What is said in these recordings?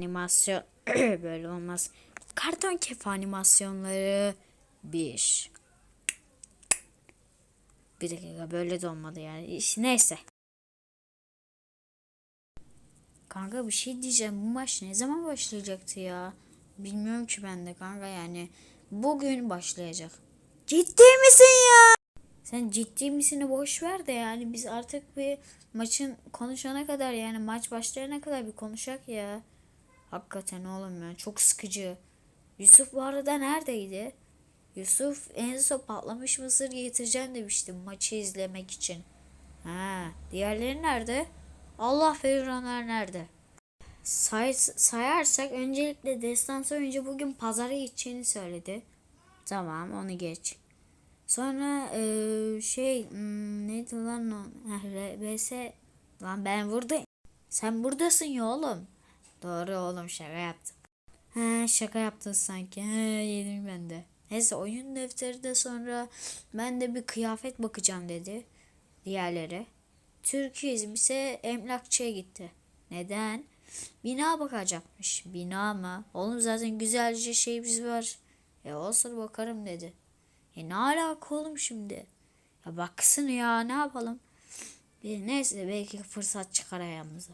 Animasyon böyle olmaz. Karton kef animasyonları bir. Bir dakika böyle de olmadı yani. İş- Neyse. Kanka bir şey diyeceğim. Bu maç ne zaman başlayacaktı ya? Bilmiyorum ki ben de kanka yani. Bugün başlayacak. Ciddi misin ya? Sen ciddi misini boş ver de yani biz artık bir maçın konuşana kadar yani maç başlayana kadar bir konuşak ya. Hakikaten oğlum ya çok sıkıcı. Yusuf bu arada neredeydi? Yusuf en son patlamış mısır getireceğim demiştim maçı izlemek için. Ha, diğerleri nerede? Allah verir onlar nerede? Say, sayarsak öncelikle destansı önce bugün pazara gideceğini söyledi. Tamam onu geç. Sonra eee, şey hmm, neydi lan o? RBS lan ben burada. Sen buradasın ya oğlum. Doğru oğlum şaka yaptım. He şaka yaptın sanki. He yedim ben de. Neyse oyun defteri de sonra ben de bir kıyafet bakacağım dedi. Diğerleri. Türkizm ise emlakçıya gitti. Neden? Bina bakacakmış. Bina mı? Oğlum zaten güzelce şeyimiz var. E olsun bakarım dedi. E ne alaka oğlum şimdi? Ya baksın ya ne yapalım? Neyse belki fırsat çıkar ayağımıza.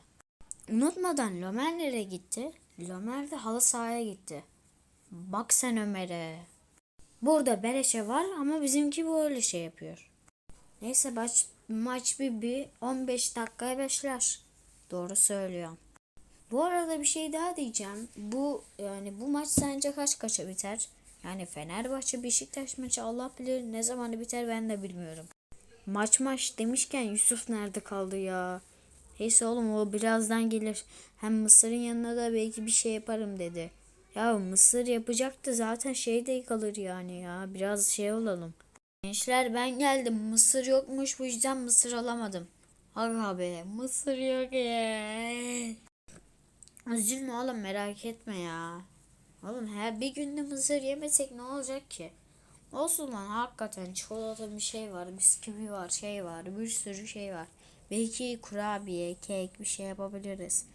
Unutmadan Lömer nereye gitti? Lömer de halı sahaya gitti. Bak sen Ömer'e. Burada Bereşe var ama bizimki böyle şey yapıyor. Neyse maç, maç bir, bir 15 dakikaya başlar. Doğru söylüyorum. Bu arada bir şey daha diyeceğim. Bu yani bu maç sence kaç kaça biter? Yani Fenerbahçe Beşiktaş maçı Allah bilir ne zamanı biter ben de bilmiyorum. Maç maç demişken Yusuf nerede kaldı ya? Neyse oğlum o birazdan gelir. Hem Mısır'ın yanına da belki bir şey yaparım dedi. Ya Mısır yapacaktı zaten şey de kalır yani ya. Biraz şey olalım. Gençler ben geldim. Mısır yokmuş bu yüzden Mısır alamadım. Aga be Mısır yok ya. Üzülme oğlum merak etme ya. Oğlum her bir günde mısır yemesek ne olacak ki? Olsun lan hakikaten çikolata bir şey var, bisküvi var, şey var, bir sürü şey var. Belki kurabiye, kek bir şey yapabiliriz.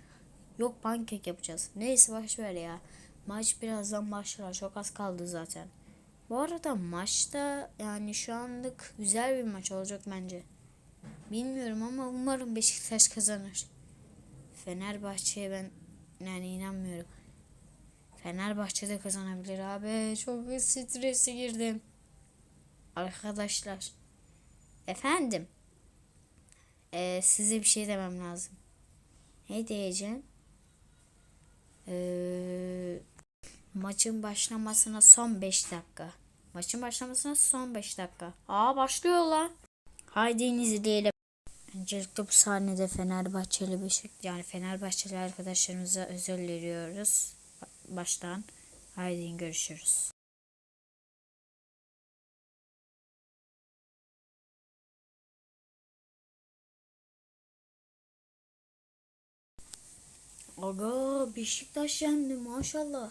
Yok pankek yapacağız. Neyse boş ver ya. Maç birazdan başlar. Çok az kaldı zaten. Bu arada maçta yani şu anlık güzel bir maç olacak bence. Bilmiyorum ama umarım Beşiktaş kazanır. Fenerbahçe'ye ben yani inanmıyorum. Fenerbahçe'de kazanabilir abi. Çok strese girdim. Arkadaşlar. Efendim. Ee, size bir şey demem lazım. Ne diyeceğim? Ee, maçın başlamasına son 5 dakika. Maçın başlamasına son 5 dakika. Aa başlıyor lan. Haydi izleyelim. Öncelikle bu sahnede Fenerbahçeli Beşik yani Fenerbahçeli arkadaşlarımıza özür diliyoruz baştan. Haydi görüşürüz. Aga Beşiktaş yendi maşallah.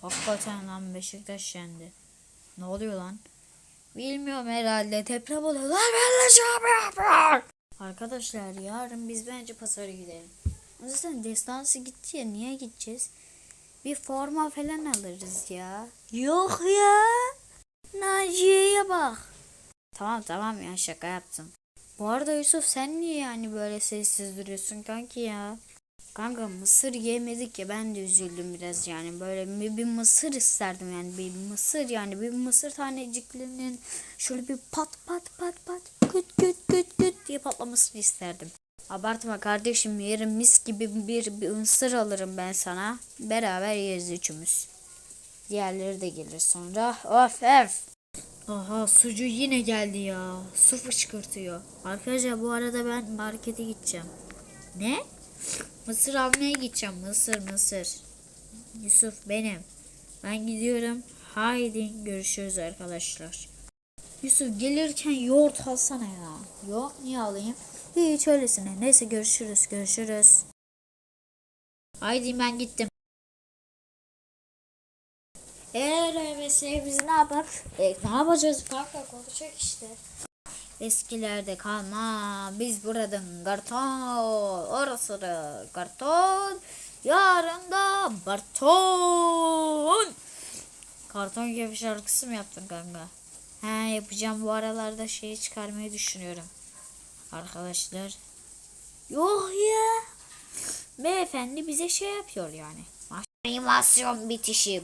Hakikaten lan Beşiktaş yendi. Ne oluyor lan? Bilmiyorum herhalde deprem oluyor. Lan ben Arkadaşlar yarın biz bence pazara gidelim. Zaten destansı gitti ya niye gideceğiz? Bir forma falan alırız ya. Yok ya. Naciye'ye bak. Tamam tamam ya şaka yaptım. Bu arada Yusuf sen niye yani böyle sessiz duruyorsun kanki ya? Kanka mısır yemedik ya ben de üzüldüm biraz yani böyle bir, bir mısır isterdim yani bir mısır yani bir mısır taneciklerinin şöyle bir pat pat pat pat küt küt küt küt diye patlamasını isterdim. Abartma kardeşim yarın mis gibi bir, bir mısır alırım ben sana. Beraber yeriz üçümüz. Diğerleri de gelir sonra. Of of. Aha sucu yine geldi ya. Su fışkırtıyor. Arkadaşlar bu arada ben markete gideceğim. Ne? Mısır almaya gideceğim. Mısır mısır. Yusuf benim. Ben gidiyorum. Haydi görüşürüz arkadaşlar. Yusuf gelirken yoğurt alsana ya. Yok niye alayım? Hiç öylesine. Neyse görüşürüz görüşürüz. Haydi ben gittim. Eee RBS biz ne yapar? E, ne yapacağız kanka konuşacak işte. Eskilerde kalma. Biz buradan karton. Orası da karton. Yarın da karton. Karton gibi şarkısı mı yaptın kanka? He yapacağım bu aralarda şeyi çıkarmayı düşünüyorum. Arkadaşlar. Yok ya. Beyefendi bize şey yapıyor yani. Animasyon bitişi.